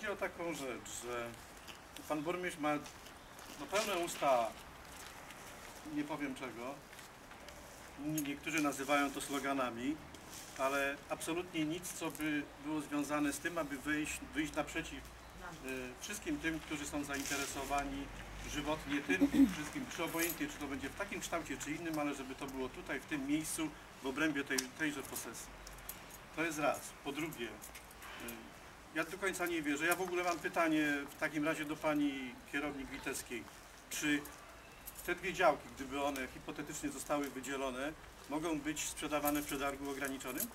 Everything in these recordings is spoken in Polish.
chodzi o taką rzecz, że pan burmistrz ma no, pełne usta, nie powiem czego. Nie- Niektórzy nazywają to sloganami, ale absolutnie nic, co by było związane z tym, aby wyjść, wyjść naprzeciw y, wszystkim tym, którzy są zainteresowani żywotnie tym, wszystkim, czy obojętnie, czy to będzie w takim kształcie, czy innym, ale żeby to było tutaj, w tym miejscu, w obrębie tej, tejże posesji. To jest raz. Po drugie, y, ja do końca nie wierzę. Ja w ogóle mam pytanie w takim razie do pani kierownik Witeckiej. Czy te dwie działki, gdyby one hipotetycznie zostały wydzielone, mogą być sprzedawane w przetargu ograniczonym?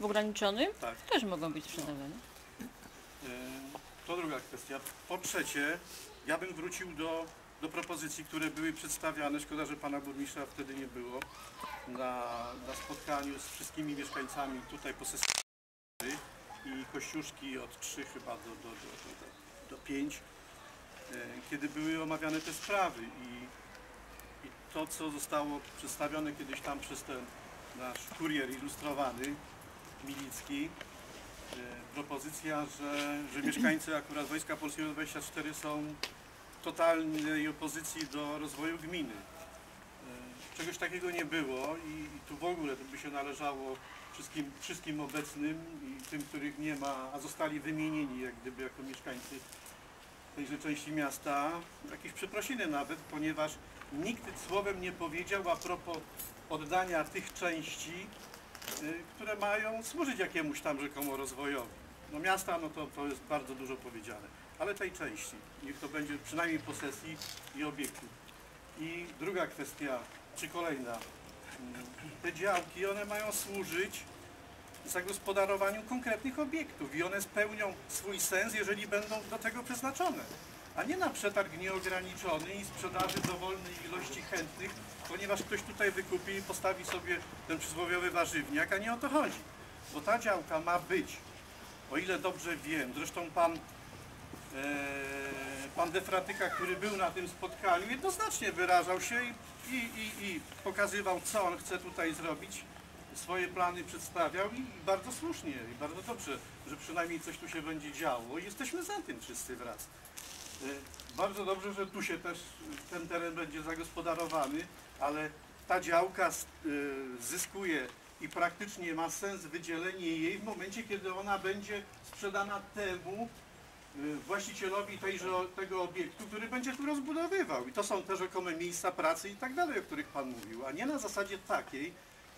W ograniczonym Tak. też mogą być sprzedawane. Y, To druga kwestia. Po trzecie, ja bym wrócił do, do propozycji, które były przedstawiane. Szkoda, że pana burmistrza wtedy nie było na, na spotkaniu z wszystkimi mieszkańcami tutaj posesji i Kościuszki od 3 chyba do, do, do, do, do 5, kiedy były omawiane te sprawy i, i to, co zostało przedstawione kiedyś tam przez ten nasz kurier ilustrowany, Milicki, e, propozycja, że, że mieszkańcy akurat Wojska Polskiego 24 są w totalnej opozycji do rozwoju gminy. E, Czegoś takiego nie było i, i tu w ogóle to by się należało wszystkim, wszystkim obecnym i tym, których nie ma, a zostali wymienieni jak gdyby jako mieszkańcy tejże części miasta, jakieś przeprosiny nawet, ponieważ nikt słowem nie powiedział a propos oddania tych części y, które mają służyć jakiemuś tam rzekomo rozwojowi. No miasta, no to, to jest bardzo dużo powiedziane, ale tej części, niech to będzie przynajmniej posesji i obiektu. I druga kwestia, czy kolejna, te działki, one mają służyć zagospodarowaniu konkretnych obiektów i one spełnią swój sens, jeżeli będą do tego przeznaczone, a nie na przetarg nieograniczony i sprzedaży dowolnej ilości chętnych, ponieważ ktoś tutaj wykupi i postawi sobie ten przysłowiowy warzywniak, a nie o to chodzi. Bo ta działka ma być, o ile dobrze wiem, zresztą pan, e, pan Defratyka, który był na tym spotkaniu, jednoznacznie wyrażał się i, i, i, pokazywał, co on chce tutaj zrobić, swoje plany przedstawiał i bardzo słusznie i bardzo dobrze, że przynajmniej coś tu się będzie działo i jesteśmy za tym wszyscy wraz. E, Bardzo dobrze, że tu się też ten teren będzie zagospodarowany, ale ta działka y, zyskuje i praktycznie ma sens wydzielenie jej w momencie, kiedy ona będzie sprzedana temu właścicielowi tejże, tego obiektu, który będzie tu rozbudowywał. I to są te rzekome miejsca pracy i tak dalej, o których Pan mówił, a nie na zasadzie takiej,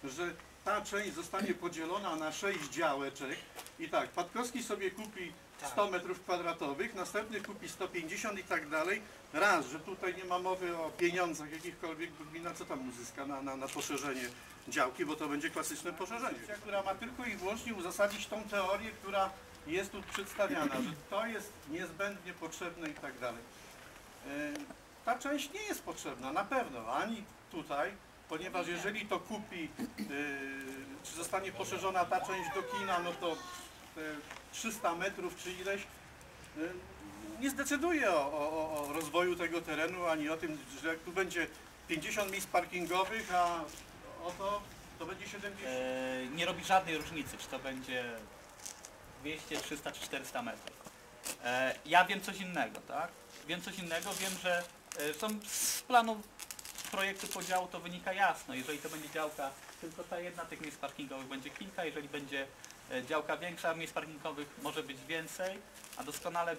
że ta część zostanie podzielona na sześć działeczek i tak, Patkowski sobie kupi 100 metrów kwadratowych, następny kupi 150 i tak dalej. Raz, że tutaj nie ma mowy o pieniądzach jakichkolwiek, bo gmina co tam uzyska na, na, na poszerzenie działki, bo to będzie klasyczne poszerzenie. Która ma tylko i wyłącznie uzasadnić tą teorię, która jest tu przedstawiana, że to jest niezbędnie potrzebne i tak dalej. E, Ta część nie jest potrzebna, na pewno, ani tutaj, ponieważ jeżeli to kupi, e, czy zostanie poszerzona ta część do kina, no to te 300 metrów czy ileś e, nie zdecyduje o, o, o- rozwoju tego terenu, ani o tym, że jak tu będzie 50 miejsc parkingowych, a oto to będzie 70. E, nie robi żadnej różnicy, czy to będzie 200, 300 czy 400 metrów. E, ja wiem coś innego, tak? Wiem coś innego, wiem, że e, są z planu projektu podziału to wynika jasno. Jeżeli to będzie działka tylko ta jedna, tych miejsc parkingowych będzie kilka, jeżeli będzie e, działka większa, miejsc parkingowych może być więcej, a doskonale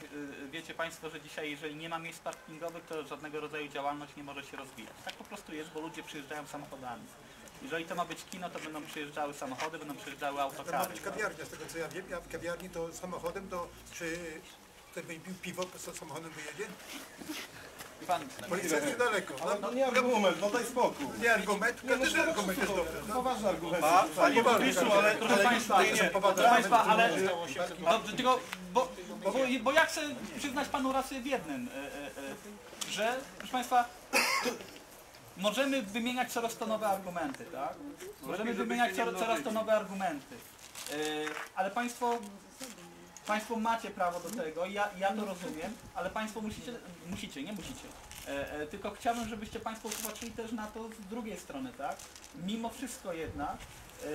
wiecie Państwo, że dzisiaj jeżeli nie ma miejsc parkingowych, to żadnego rodzaju działalność nie może się rozwijać. Tak po prostu jest, bo ludzie przyjeżdżają samochodami. Jeżeli to ma być kino, to będą przyjeżdżały samochody, będą przyjeżdżały To ma autokary. być kawiarnia, z tego co ja wiem, ja w kawiarni to samochodem to czy ktoś będzie pił piwo, to samochodem wyjedzie? Pan, Policja jest niedaleko. No, No nie argument, no daj spokój. nie argument, tylko też argument jest dobry. No. Poważny argument. Pa, panie burmistrzu, ale, Proszę ale Państwa, nie, nie, proszę Państwa, ale dobrze, tylko, bo, bo, bo ja chcę przyznać Panu rację w jednym, e, e, e, że proszę Państwa, możemy wymieniać coraz to nowe argumenty, tak? Możemy wymieniać coraz, coraz to nowe argumenty, E, ale Państwo Państwo macie prawo do tego, ja, ja to rozumiem, ale Państwo musicie, musicie, nie musicie. E, e, tylko chciałbym, żebyście Państwo popatrzyli też na to z drugiej strony, tak? Mimo wszystko jednak, e,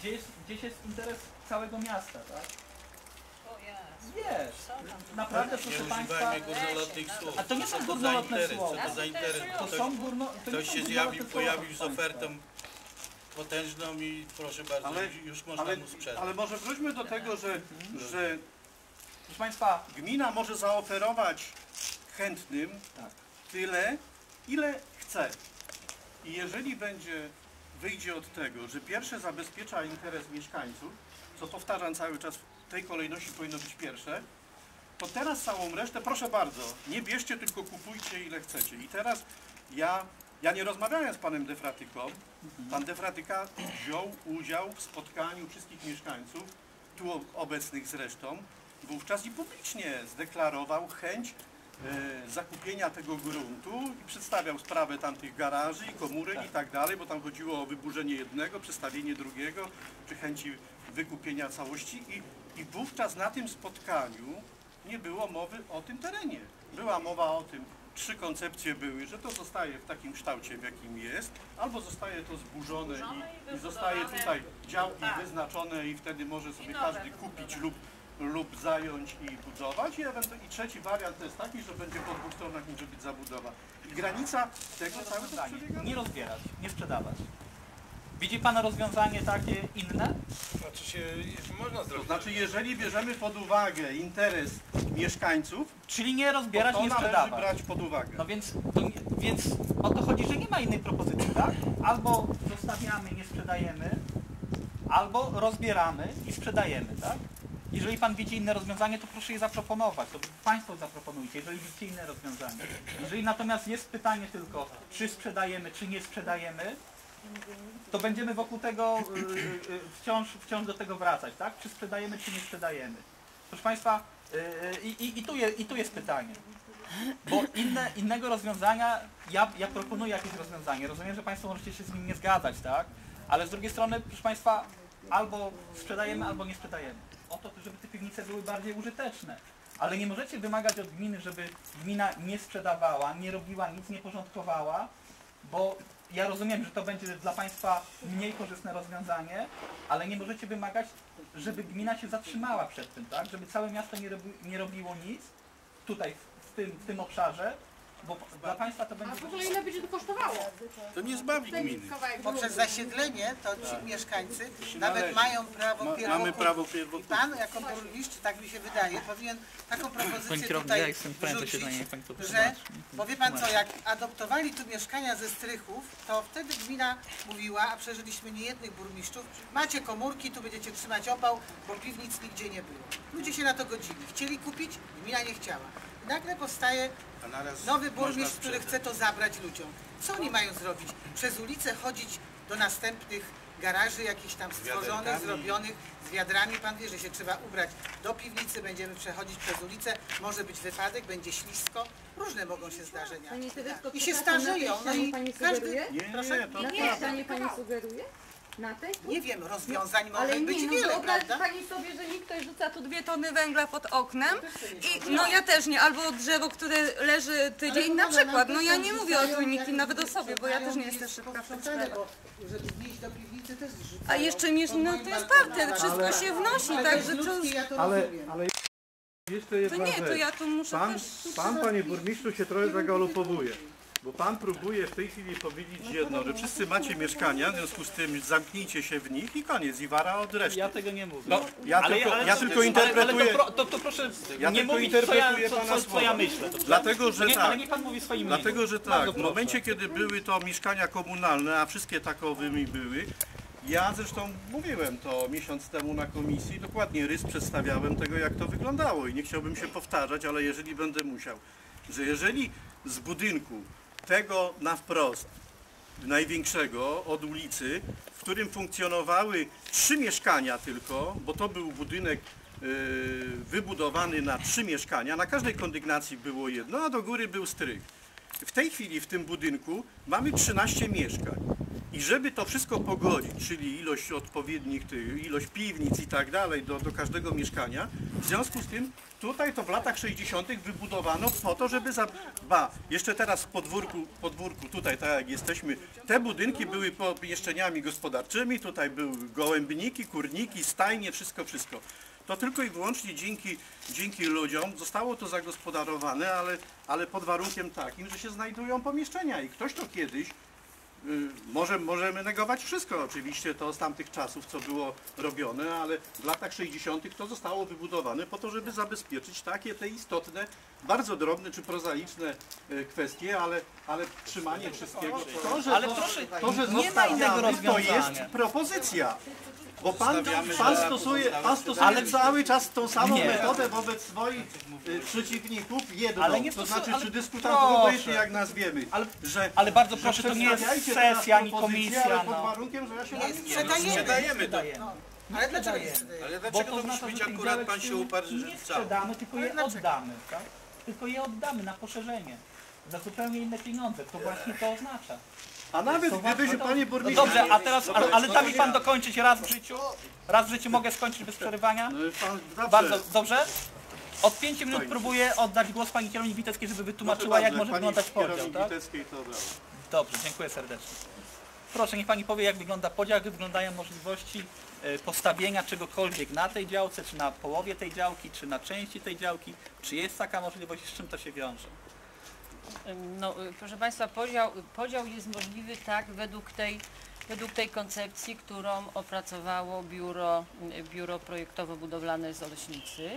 gdzieś, gdzieś jest interes całego miasta, tak? Jest. Naprawdę, proszę Państwa, używajmy górnolotnych słów. a to nie są Co za górnolotne interes? słowa. Co to za interes? to Ktoś, są górno... To nie ktoś są się górnolotne zjawił, słowa, pojawił z proszę ofertą potężną i proszę bardzo, Ale- już można Ale, mu sprzedać. ale może wróćmy do tego, że, że Proszę Państwa, gmina może zaoferować chętnym Tak. tyle, ile chce. I jeżeli będzie, wyjdzie od tego, że pierwsze zabezpiecza interes mieszkańców, co powtarzam cały czas, w tej kolejności powinno być pierwsze, to teraz całą resztę, proszę bardzo, nie bierzcie, tylko kupujcie ile chcecie. I teraz ja, ja nie rozmawiałem z panem Defratyką, pan Defratyka wziął udział w spotkaniu wszystkich mieszkańców, tu obecnych zresztą, wówczas i publicznie zdeklarował chęć zakupienia tego gruntu i przedstawiał sprawę tamtych garaży i komórek i tak. dalej, bo tam chodziło o wyburzenie jednego, przestawienie drugiego, czy chęci wykupienia całości i, i wówczas na tym spotkaniu nie było mowy o tym terenie. Była mowa o tym, trzy koncepcje były, że to zostaje w takim kształcie, w jakim jest, albo zostaje to zburzone i, i zostaje tutaj działki wyznaczone i wtedy może sobie każdy kupić lub, lub zająć i budować. I, I trzeci wariant to jest taki, że będzie po dwóch stronach może być zabudowa. I granica tego cały czas rozwiązanie. przebiega. nie rozbierać, nie sprzedawać. Widzi Pan rozwiązanie takie inne? Znaczy się, można To zrobić. znaczy, jeżeli bierzemy pod uwagę interes mieszkańców, Czyli nie to, rozbierać, to nie należy sprzedawać. brać pod uwagę. No więc, to więc o to chodzi, że nie ma innej propozycji, tak? Albo zostawiamy, nie sprzedajemy, albo rozbieramy i sprzedajemy, tak? Jeżeli Pan widzi inne rozwiązanie, to proszę je zaproponować, to Państwo zaproponujcie, jeżeli widzicie inne rozwiązanie. Jeżeli natomiast jest pytanie tylko, czy sprzedajemy, czy nie sprzedajemy, to będziemy wokół tego y, y, wciąż, wciąż do tego wracać, tak? Czy sprzedajemy, czy nie sprzedajemy. Proszę Państwa, y, y, i, i, i, tu, je, i tu jest pytanie. Bo inne, innego rozwiązania, ja, ja proponuję jakieś rozwiązanie. Rozumiem, że Państwo możecie się z nim nie zgadzać, tak? Ale z drugiej strony, proszę Państwa, albo sprzedajemy, albo nie sprzedajemy. O to, żeby te piwnice były bardziej użyteczne. Ale nie możecie wymagać od gminy, żeby gmina nie sprzedawała, nie robiła nic, nie porządkowała, bo ja rozumiem, że to będzie dla Państwa mniej korzystne rozwiązanie, ale nie możecie wymagać, żeby gmina się zatrzymała przed tym, tak? Żeby całe miasto nie, robi, nie robiło nic tutaj w, tym, w tym obszarze, bo dla Państwa to A będzie... w ogóle ile będzie to kosztowało? To nie zbawi gminy. Poprzez zasiedlenie to ci mieszkańcy nawet mają prawo Ma, pierwokupu. mamy prawo I pierwokupu. pan jako burmistrz, tak mi się wydaje, powinien taką propozycję tutaj wrzucić, że, bo wie pan co, jak adoptowali tu mieszkania ze strychów, to wtedy gmina mówiła, a przeżyliśmy niejednych burmistrzów, macie komórki, tu będziecie trzymać opał, bo piwnic nigdzie nie było. Ludzie się na to godzili. Chcieli kupić, gmina nie chciała. I nagle powstaje A Nowy burmistrz, który chce to zabrać ludziom. Co oni mają zrobić? Przez ulicę chodzić do następnych garaży jakichś tam stworzonych, zrobionych z wiadrami. Pan wie, że się trzeba ubrać do piwnicy, będziemy przechodzić przez ulicę, może być wypadek, będzie ślisko. Różne mogą się zdarzenia. I się starzeją. No i pani każdy... Nie, nie, to Na tej prawda. ścianie pani sugeruje? Na tej? Nie wiem, rozwiązań może Ale być nie, no wiele, wyobraź prawda? pani sobie, że mi ktoś rzuca tu dwie tony węgla pod oknem i no ja też nie, albo drzewo, które leży tydzień na przykład, no ja nie mówię o trójniki, nawet o sobie, bo ja też nie jestem szybka w żeby do piwnicy też. A jeszcze nie, pod no to jest balkonem. parte, wszystko się wnosi, to także to, to Ale, ale jeszcze to jedna nie, to rzecz. ja tu muszę Pan, też... pan, panie burmistrzu, się trochę zagalopowuje. Bo pan próbuje w tej chwili powiedzieć jedno, że wszyscy macie mieszkania, w związku z tym zamknijcie się w nich i koniec, i wara od reszty. Ja tego nie mówię. No, ja tylko, ja to- tylko ale, interpretuję, ale to, pro, to, to proszę Ja nie mówić, co ja, interpretuję co, co, co ja myślę. Dobrze? dlatego, że nie, tak. Ale niech pan mówi swoim. Dlatego, że tak, w momencie kiedy były to mieszkania komunalne, a wszystkie takowymi były, ja zresztą mówiłem to miesiąc temu na komisji, dokładnie rys przedstawiałem tego, jak to wyglądało i nie chciałbym się powtarzać, ale jeżeli będę musiał, że jeżeli z budynku tego na wprost, największego od ulicy, w którym funkcjonowały trzy mieszkania tylko, bo to był budynek yy, wybudowany na trzy mieszkania, na każdej kondygnacji było jedno, a do góry był strych. W tej chwili w tym budynku mamy 13 mieszkań. I żeby to wszystko pogodzić, czyli ilość odpowiednich, ilość piwnic i tak dalej do, do każdego mieszkania, w związku z tym tutaj to w latach 60. wybudowano po to, żeby za... Ba, jeszcze teraz w podwórku, podwórku tutaj, tak jak jesteśmy, te budynki były pomieszczeniami gospodarczymi, tutaj były gołębniki, kurniki, stajnie, wszystko, wszystko. to tylko i wyłącznie dzięki, dzięki ludziom zostało to zagospodarowane, ale, ale pod warunkiem takim, że się znajdują pomieszczenia i ktoś to kiedyś Może, możemy negować wszystko oczywiście to z tamtych czasów, co było robione, ale w latach 60. to zostało wybudowane po to, żeby zabezpieczyć takie te istotne, bardzo drobne czy prozaiczne y, kwestie, ale, ale trzymanie wszystkiego. To, że, to, to, że nie ma innego zostawiamy, to jest rozwiązania. propozycja. Bo pan, pan stosuje, pan stosuje Ale- cały czas tą samą Nie. metodę wobec swoich y, przeciwników, jedną, Ale nie to znaczy ale czy dyskutantów, proszę. obojętnie jak nazwiemy, Ale- że ale bardzo że proszę, to nie jest sesja ani komisja, Ale pod no. warunkiem, że ja się Nie, nie sprzedajemy. Sprzedajemy to. Ale dlaczego nie sprzedajemy? Ale Bo dlaczego to to musi być akurat pan się uparł, że nie sprzedamy, tylko je oddamy, tak? Tylko je oddamy na poszerzenie. Za zupełnie inne pieniądze. To właśnie to oznacza. A nawet To gdyby się właśnie to- panie No burmistrzu... dobrze, a teraz, ale, ale da mi pan dokończyć raz w życiu? Raz w życiu mogę skończyć bez przerywania? No, pan Bardzo dobrze. Od 5 minut próbuję oddać głos pani kierownik Witeckiej, żeby wytłumaczyła jak może wyglądać podział, kierownik tak? Witeckiej to brawo. Dobrze, dziękuję serdecznie. Proszę, niech Pani powie, jak wygląda podział, jak wyglądają możliwości e, postawienia czegokolwiek na tej działce, czy na połowie tej działki, czy na części tej działki. Czy jest taka możliwość, z czym to się wiąże? No, y, proszę Państwa, podział, podział jest możliwy tak według tej, według tej koncepcji, którą opracowało biuro, y, biuro projektowo-budowlane z Oleśnicy.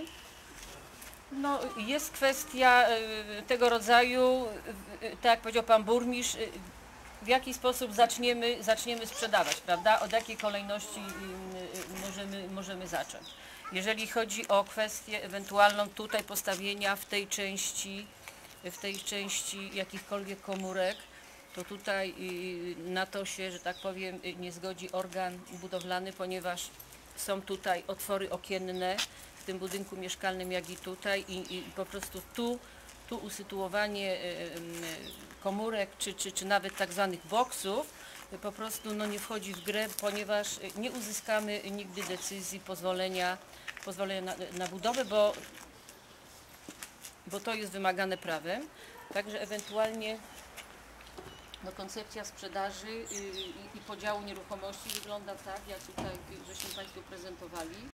No, jest kwestia y, tego rodzaju, tak jak powiedział Pan Burmistrz, w jaki sposób zaczniemy, zaczniemy sprzedawać, prawda? Od jakiej kolejności możemy, możemy zacząć. Jeżeli chodzi o kwestię ewentualną tutaj postawienia w tej części, w tej części jakichkolwiek komórek, to tutaj y, na to się, że tak powiem, y, nie zgodzi organ budowlany, ponieważ są tutaj otwory okienne w tym budynku mieszkalnym, jak i tutaj i, i po prostu tu, tu usytuowanie y, y, komórek czy, czy, czy nawet tak zwanych boksów y, po prostu no, nie wchodzi w grę, ponieważ y, nie uzyskamy nigdy decyzji pozwolenia, pozwolenia na, na budowę, bo bo to jest wymagane prawem. Także ewentualnie no, koncepcja sprzedaży y, i, i podziału nieruchomości wygląda tak, jak tutaj y, żeśmy Państwu prezentowali.